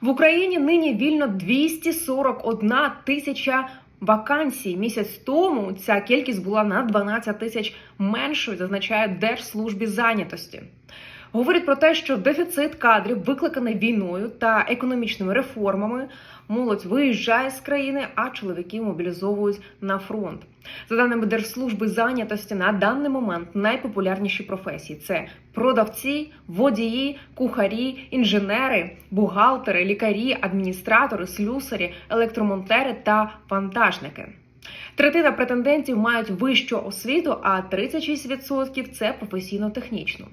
В Україні нині вільно 241 тисяча вакансій. Місяць тому ця кількість була на 12 тисяч меншою, зазначає Держслужбі зайнятості. Говорить про те, що дефіцит кадрів викликаний війною та економічними реформами. Молодь виїжджає з країни, а чоловіків мобілізовують на фронт. За даними Держслужби зайнятості, на даний момент найпопулярніші професії це продавці, водії, кухарі, інженери, бухгалтери, лікарі, адміністратори, слюсарі, електромонтери та вантажники. Третина претендентів мають вищу освіту, а 36% – це професійно-технічну.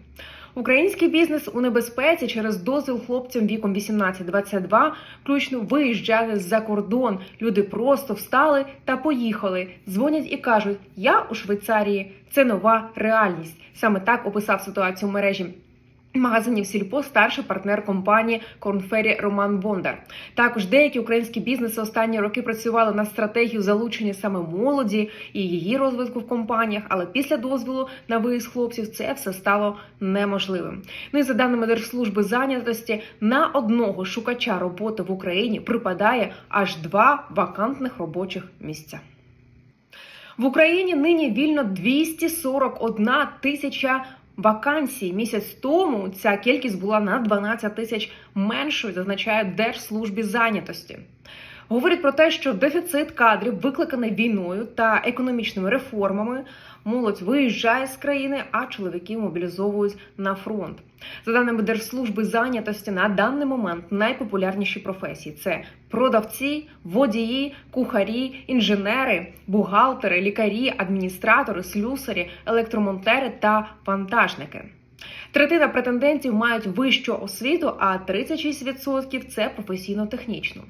Український бізнес у небезпеці через дозвіл хлопцям віком 18-22 включно виїжджали за кордон. Люди просто встали та поїхали. Дзвонять і кажуть: Я у Швейцарії. Це нова реальність. Саме так описав ситуацію в мережі. Магазинів Сільпо старший партнер компанії Корнфері Роман Бондар. Також деякі українські бізнеси останні роки працювали над стратегією залучення саме молоді і її розвитку в компаніях. Але після дозволу на виїзд хлопців це все стало неможливим. Ну і за даними Держслужби зайнятості, на одного шукача роботи в Україні припадає аж два вакантних робочих місця. В Україні нині вільно 241 тисяча вакансій. Місяць тому ця кількість була на 12 тисяч меншою, зазначає Держслужбі зайнятості. Говорить про те, що дефіцит кадрів викликаний війною та економічними реформами. Молодь виїжджає з країни, а чоловіків мобілізовують на фронт. За даними Держслужби зайнятості, на даний момент найпопулярніші професії це продавці, водії, кухарі, інженери, бухгалтери, лікарі, адміністратори, слюсарі, електромонтери та вантажники. Третина претендентів мають вищу освіту, а 36% – це професійно-технічну.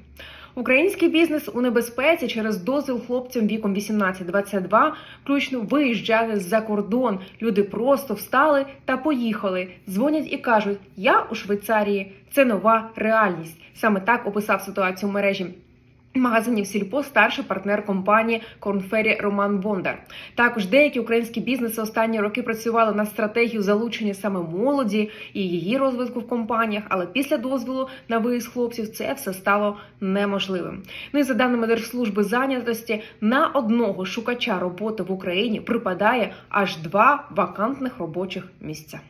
Український бізнес у небезпеці через дозвіл хлопцям віком 18-22 включно виїжджали за кордон. Люди просто встали та поїхали. Дзвонять і кажуть: Я у Швейцарії. Це нова реальність. Саме так описав ситуацію в мережі. Магазинів Сільпо старший партнер компанії Корнфері Роман Бондар. Також деякі українські бізнеси останні роки працювали над стратегією залучення саме молоді і її розвитку в компаніях. Але після дозволу на виїзд хлопців це все стало неможливим. Ну і за даними Держслужби зайнятості, на одного шукача роботи в Україні припадає аж два вакантних робочих місця.